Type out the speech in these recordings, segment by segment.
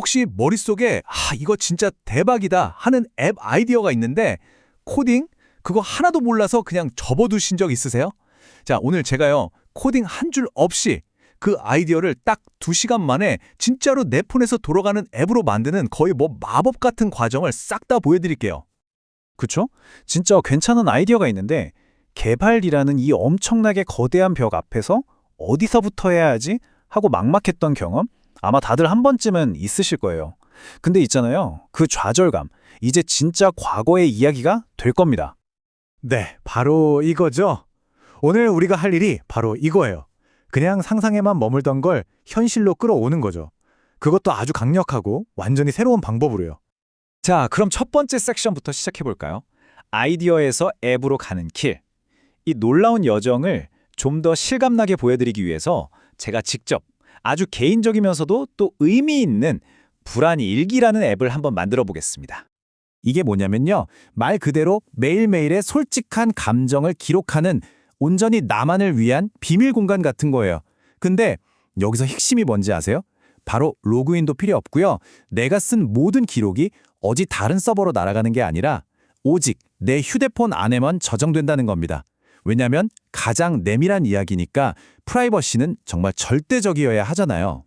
혹시 머릿속에 아, 이거 진짜 대박이다 하는 앱 아이디어가 있는데 코딩 그거 하나도 몰라서 그냥 접어두신 적 있으세요? 자, 오늘 제가요. 코딩 한 줄 없이 그 아이디어를 딱 두시간 만에 진짜로 내 폰에서 돌아가는 앱으로 만드는 거의 뭐 마법 같은 과정을 싹 다 보여드릴게요. 그쵸? 진짜 괜찮은 아이디어가 있는데 개발이라는 이 엄청나게 거대한 벽 앞에서 어디서부터 해야 하지? 하고 막막했던 경험 아마 다들 한 번쯤은 있으실 거예요. 근데 있잖아요. 그 좌절감. 이제 진짜 과거의 이야기가 될 겁니다. 네, 바로 이거죠. 오늘 우리가 할 일이 바로 이거예요. 그냥 상상에만 머물던 걸 현실로 끌어오는 거죠. 그것도 아주 강력하고 완전히 새로운 방법으로요. 자, 그럼 첫 번째 섹션부터 시작해 볼까요? 아이디어에서 앱으로 가는 길. 이 놀라운 여정을 좀 더 실감나게 보여드리기 위해서 제가 직접 아주 개인적이면서도 또 의미 있는 불안 일기라는 앱을 한번 만들어 보겠습니다. 이게 뭐냐면요. 말 그대로 매일매일의 솔직한 감정을 기록하는 온전히 나만을 위한 비밀 공간 같은 거예요. 근데 여기서 핵심이 뭔지 아세요? 바로 로그인도 필요 없고요. 내가 쓴 모든 기록이 어디 다른 서버로 날아가는 게 아니라 오직 내 휴대폰 안에만 저장된다는 겁니다. 왜냐면 가장 내밀한 이야기니까 프라이버시는 정말 절대적이어야 하잖아요.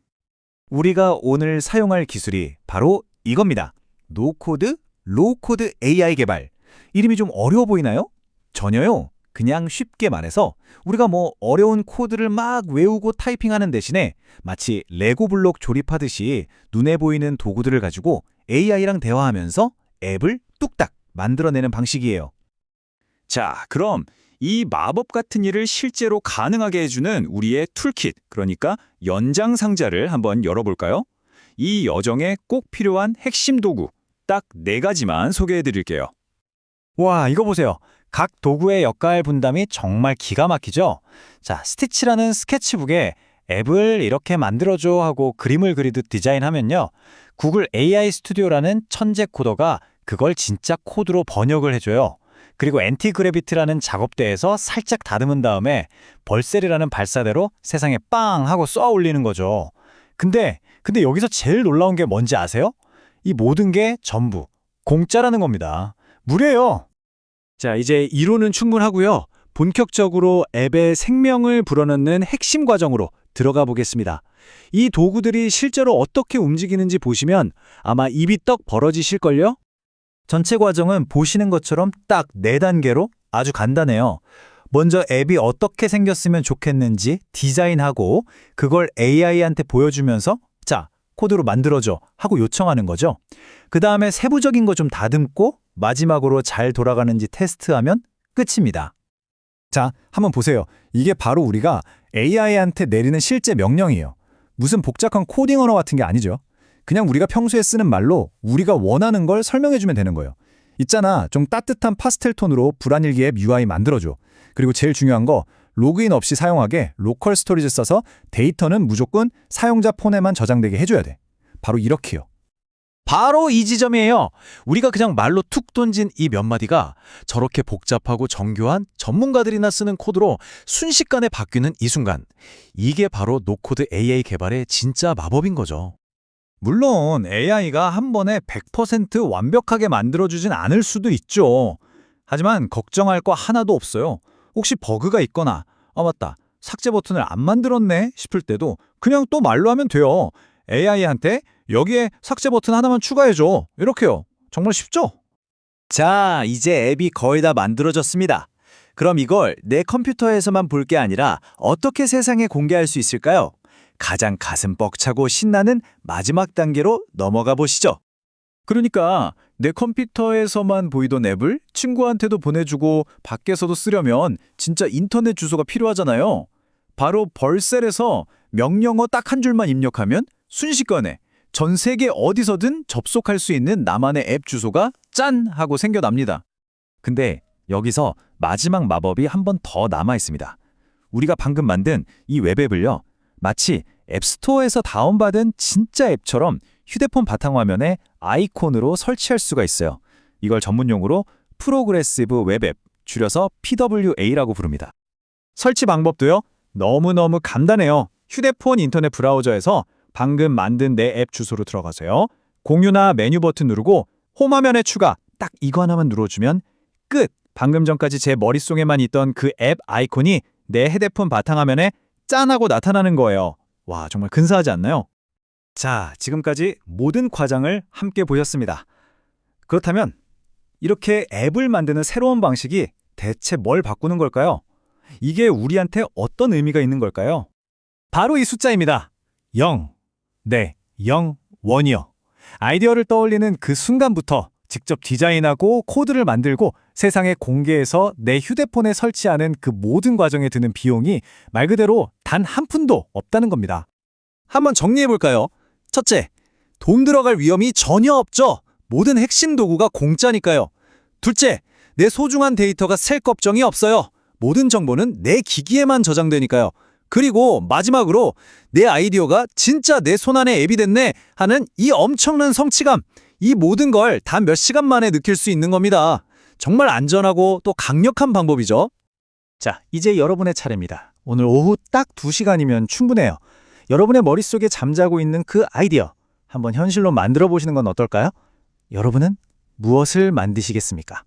우리가 오늘 사용할 기술이 바로 이겁니다. 노코드, 로우코드 AI 개발. 이름이 좀 어려워 보이나요? 전혀요. 그냥 쉽게 말해서 우리가 뭐 어려운 코드를 막 외우고 타이핑하는 대신에 마치 레고 블록 조립하듯이 눈에 보이는 도구들을 가지고 AI랑 대화하면서 앱을 뚝딱 만들어내는 방식이에요. 자, 그럼 이 마법 같은 일을 실제로 가능하게 해주는 우리의 툴킷, 그러니까 연장 상자를 한번 열어볼까요? 이 여정에 꼭 필요한 핵심 도구, 딱 네 가지만 소개해 드릴게요. 와, 이거 보세요. 각 도구의 역할 분담이 정말 기가 막히죠? 자, 스티치라는 스케치북에 앱을 이렇게 만들어줘 하고 그림을 그리듯 디자인하면요. 구글 AI 스튜디오라는 천재 코더가 그걸 진짜 코드로 번역을 해줘요. 그리고 엔티그래비티라는 작업대에서 살짝 다듬은 다음에 벌셀이라는 발사대로 세상에 빵 하고 쏘아 올리는 거죠. 근데, 근데 여기서 제일 놀라운 게 뭔지 아세요? 이 모든 게 전부 공짜라는 겁니다. 무료예요. 자, 이제 이론은 충분하고요. 본격적으로 앱의 생명을 불어넣는 핵심 과정으로 들어가 보겠습니다. 이 도구들이 실제로 어떻게 움직이는지 보시면 아마 입이 떡 벌어지실걸요? 전체 과정은 보시는 것처럼 딱 네단계로 아주 간단해요. 먼저 앱이 어떻게 생겼으면 좋겠는지 디자인하고 그걸 AI한테 보여주면서 자, 코드로 만들어줘 하고 요청하는 거죠. 그 다음에 세부적인 거 좀 다듬고 마지막으로 잘 돌아가는지 테스트하면 끝입니다. 자, 한번 보세요. 이게 바로 우리가 AI한테 내리는 실제 명령이에요. 무슨 복잡한 코딩 언어 같은 게 아니죠. 그냥 우리가 평소에 쓰는 말로 우리가 원하는 걸 설명해주면 되는 거예요. 있잖아, 좀 따뜻한 파스텔 톤으로 불안일기 앱 UI 만들어줘. 그리고 제일 중요한 거, 로그인 없이 사용하게 로컬 스토리지 써서 데이터는 무조건 사용자 폰에만 저장되게 해줘야 돼. 바로 이렇게요. 바로 이 지점이에요. 우리가 그냥 말로 툭 던진 이 몇 마디가 저렇게 복잡하고 정교한 전문가들이나 쓰는 코드로 순식간에 바뀌는 이 순간. 이게 바로 노코드 AI 개발의 진짜 마법인 거죠. 물론 AI가 한 번에 100% 완벽하게 만들어주진 않을 수도 있죠. 하지만 걱정할 거 하나도 없어요. 혹시 버그가 있거나 아 맞다 삭제 버튼을 안 만들었네 싶을 때도 그냥 또 말로 하면 돼요. AI한테 여기에 삭제 버튼 하나만 추가해줘. 이렇게요. 정말 쉽죠? 자, 이제 앱이 거의 다 만들어졌습니다. 그럼 이걸 내 컴퓨터에서만 볼 게 아니라 어떻게 세상에 공개할 수 있을까요? 가장 가슴 벅차고 신나는 마지막 단계로 넘어가 보시죠. 그러니까 내 컴퓨터에서만 보이던 앱을 친구한테도 보내주고 밖에서도 쓰려면 진짜 인터넷 주소가 필요하잖아요. 바로 벌셀에서 명령어 딱 한 줄만 입력하면 순식간에 전 세계 어디서든 접속할 수 있는 나만의 앱 주소가 짠 하고 생겨납니다. 근데 여기서 마지막 마법이 한 번 더 남아 있습니다. 우리가 방금 만든 이 웹앱을요. 마치 앱스토어에서 다운받은 진짜 앱처럼 휴대폰 바탕화면에 아이콘으로 설치할 수가 있어요. 이걸 전문용어로 프로그레시브 웹앱, 줄여서 PWA라고 부릅니다. 설치 방법도요. 너무너무 간단해요. 휴대폰 인터넷 브라우저에서 방금 만든 내 앱 주소로 들어가세요. 공유나 메뉴 버튼 누르고 홈 화면에 추가 딱 이거 하나만 눌러주면 끝! 방금 전까지 제 머릿속에만 있던 그 앱 아이콘이 내 헤드폰 바탕화면에 짠하고 나타나는 거예요. 와, 정말 근사하지 않나요? 자, 지금까지 모든 과정을 함께 보셨습니다. 그렇다면 이렇게 앱을 만드는 새로운 방식이 대체 뭘 바꾸는 걸까요? 이게 우리한테 어떤 의미가 있는 걸까요? 바로 이 숫자입니다. 0. 네, 0, 원이요. 아이디어를 떠올리는 그 순간부터 직접 디자인하고 코드를 만들고 세상에 공개해서 내 휴대폰에 설치하는 그 모든 과정에 드는 비용이 말 그대로 단 한 푼도 없다는 겁니다. 한번 정리해 볼까요? 첫째, 돈 들어갈 위험이 전혀 없죠. 모든 핵심 도구가 공짜니까요. 둘째, 내 소중한 데이터가 셀 걱정이 없어요. 모든 정보는 내 기기에만 저장되니까요. 그리고 마지막으로 내 아이디어가 진짜 내 손안에 앱이 됐네 하는 이 엄청난 성취감. 이 모든 걸 단 몇 시간 만에 느낄 수 있는 겁니다. 정말 안전하고 또 강력한 방법이죠. 자, 이제 여러분의 차례입니다. 오늘 오후 딱 2시간이면 충분해요. 여러분의 머릿속에 잠자고 있는 그 아이디어 한번 현실로 만들어 보시는 건 어떨까요? 여러분은 무엇을 만드시겠습니까?